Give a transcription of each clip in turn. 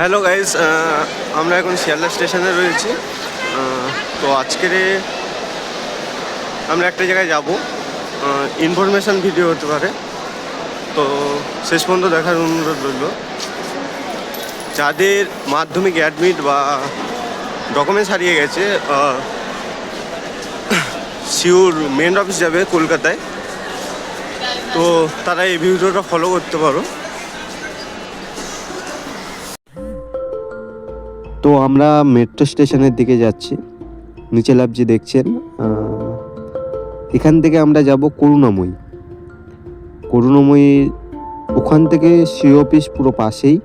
Hello guys আমরা এখন শিয়ালদা স্টেশনে রয়েছি। তো আজকের আমরা একটা জায়গায় যাব। ইনফরমেশন ভিডিও হতে পারে। তো শেষ পর্যন্ত দেখার অনুরোধ রইল। যাদের মাধ্যমিক অ্যাডমিট বা ডকুমেন্টস হারিয়ে গেছে সিউর মেন অফিস যাবে কলকাতায়। তো তারা এই ভিডিওটা ফলো করতে পারো। তো আমরা মেট্রো স্টেশনের দিকে যাচ্ছি। নিচে লাভজি দেখছেন এখান থেকে আমরা যাব করুণাময়ী। করুণাময়ী ওখান থেকে সি অফিস পুরো পাশেই।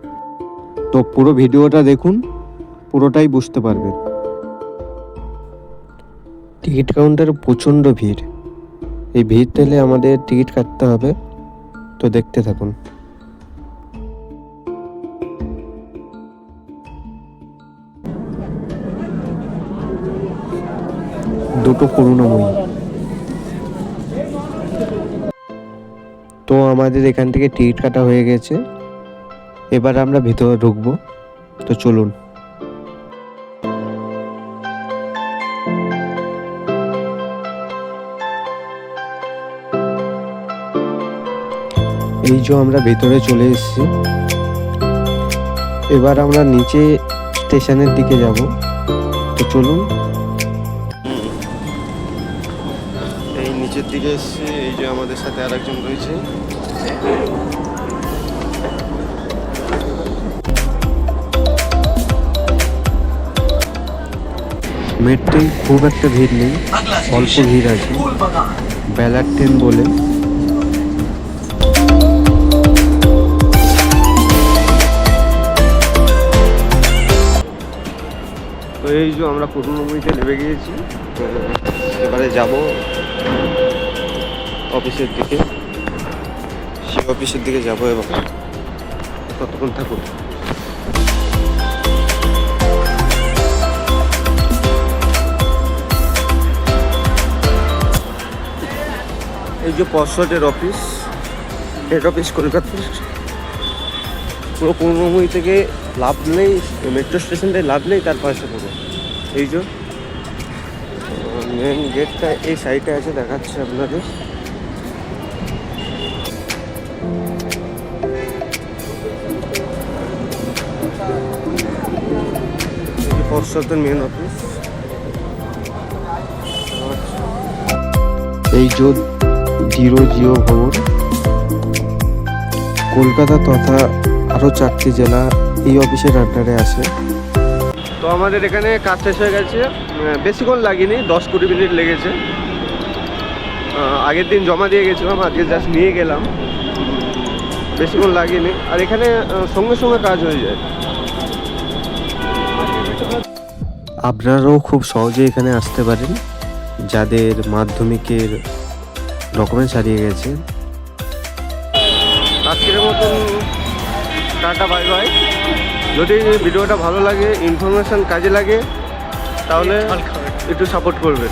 তো পুরো ভিডিওটা দেখুন, পুরোটাই বুঝতে পারবেন। টিকিট কাউন্টারে প্রচণ্ড ভিড়। এই ভিড় ঠেলে আমাদের টিকিট কাটতে হবে। তো দেখতে থাকুন। দুটো করুণাময়ী। তো আমাদের এখান থেকে টিকিট কাটা হয়ে গেছে। এবার আমরা ভিতরে ঢুকবো। তো চলুন। এই যে আমরা ভেতরে চলে এসেছি। এবার আমরা নিচে স্টেশনের দিকে যাব। তো চলুন। নিচের দিকে এসছে এই যে আমাদের সাথে আর একজন রয়েছে। মেট্রোয় খুব একটা ভিড় নেই অল্প ভিড় আছে। বেলার ট্রেন বলে। তো এই যে আমরা পুরনো পুরনোমুড়িতে নেমে গিয়েছি এবারে যাব অফিসের দিকে। সে অফিসের দিকে যাব এবং ততক্ষণ থাকুন এই যে পর্ষদের অফিস হেড অফিস কলকাতার। পুরো পূর্ণভূমি থেকে লাভ নেই মেট্রো স্টেশনটায় লাভ নেই, তার পাশে পুরো এই যে মেন গেটটা এই সাইডে আছে, দেখাচ্ছে আপনাদের। মেন অফিস এই যে জিরো জিও ভবন কলকাতা তথা আরও চারটি জেলা এই অফিসের আন্ডারে আসে তো আমাদের এখানে কাজ শেষ হয়ে গেছে। বেশিক্ষণ লাগেনি দশ কুড়ি মিনিট লেগেছে। আগের দিন জমা দিয়ে গেছিলাম আজকে জাস্ট নিয়ে গেলাম। বেশিক্ষণ লাগেনি। আর এখানে সঙ্গে সঙ্গে কাজ হয়ে যায়। আপনারাও খুব সহজে এখানে আসতে পারেন। যাদের মাধ্যমিকের ডকুমেন্টস হারিয়ে গেছে। আজকের মতন টাটা বাই বাই যদি ভিডিওটা ভালো লাগে ইনফরমেশান কাজে লাগে তাহলে একটু সাপোর্ট করবেন।